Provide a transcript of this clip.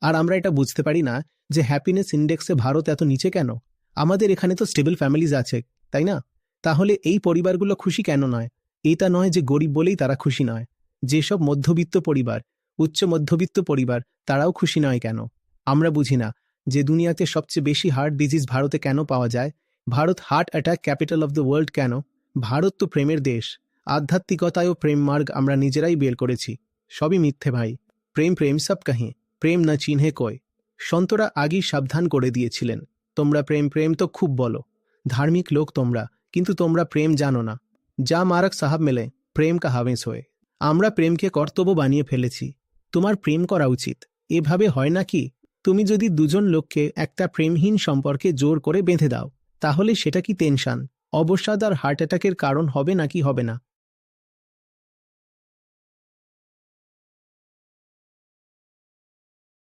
আর আমরা এটা বুঝতে পারি না যে হ্যাপিনেস ইন্ডেক্সে ভারত এত নিচে কেন? আমাদের এখানে তো স্টেবল ফ্যামিলিজ আছে, তাই না? তাহলে এই পরিবারগুলো খুশি কেন নয়? এটা নয় যে গরিব বলেই তারা খুশি নয়। যেসব মধ্যবিত্ত পরিবার, উচ্চ মধ্যবিত্ত পরিবার, তারাও খুশি নয় কেন? আমরা বুঝি না যে দুনিয়াতে সবচেয়ে বেশি হার্ট ডিজিজ ভারতে কেন পাওয়া যায়? Bharat heart attack capital of the world কেন? ভারত তো প্রেমের দেশ। আধ্যাত্মিকতায় ও প্রেম মার্গ আমরা নিজেরাই বের করেছি। সবই মিথ্যে ভাই। প্রেম প্রেম সব কাহে প্রেম না চিহ্নে কয়? সন্তরা আগেই সাবধান করে দিয়েছিলেন, তোমরা প্রেম প্রেম তো খুব বলো, ধার্মিক লোক তোমরা, কিন্তু তোমরা প্রেম জানো না। যা মারক সাহাব মেলে, প্রেম কা হাবেস হয়ে? আমরা প্রেমকে কর্তব্য বানিয়ে ফেলেছি, তোমার প্রেম করা উচিত, এভাবে হয় নাকি তুমি যদি দুজন লোককে একটা প্রেমহীন সম্পর্কে জোর করে বেঁধে দাও, তাহলে সেটা কি টেনশন? অবসাদ আর হার্ট অ্যাটাকের কারণ হবে নাকি হবে না?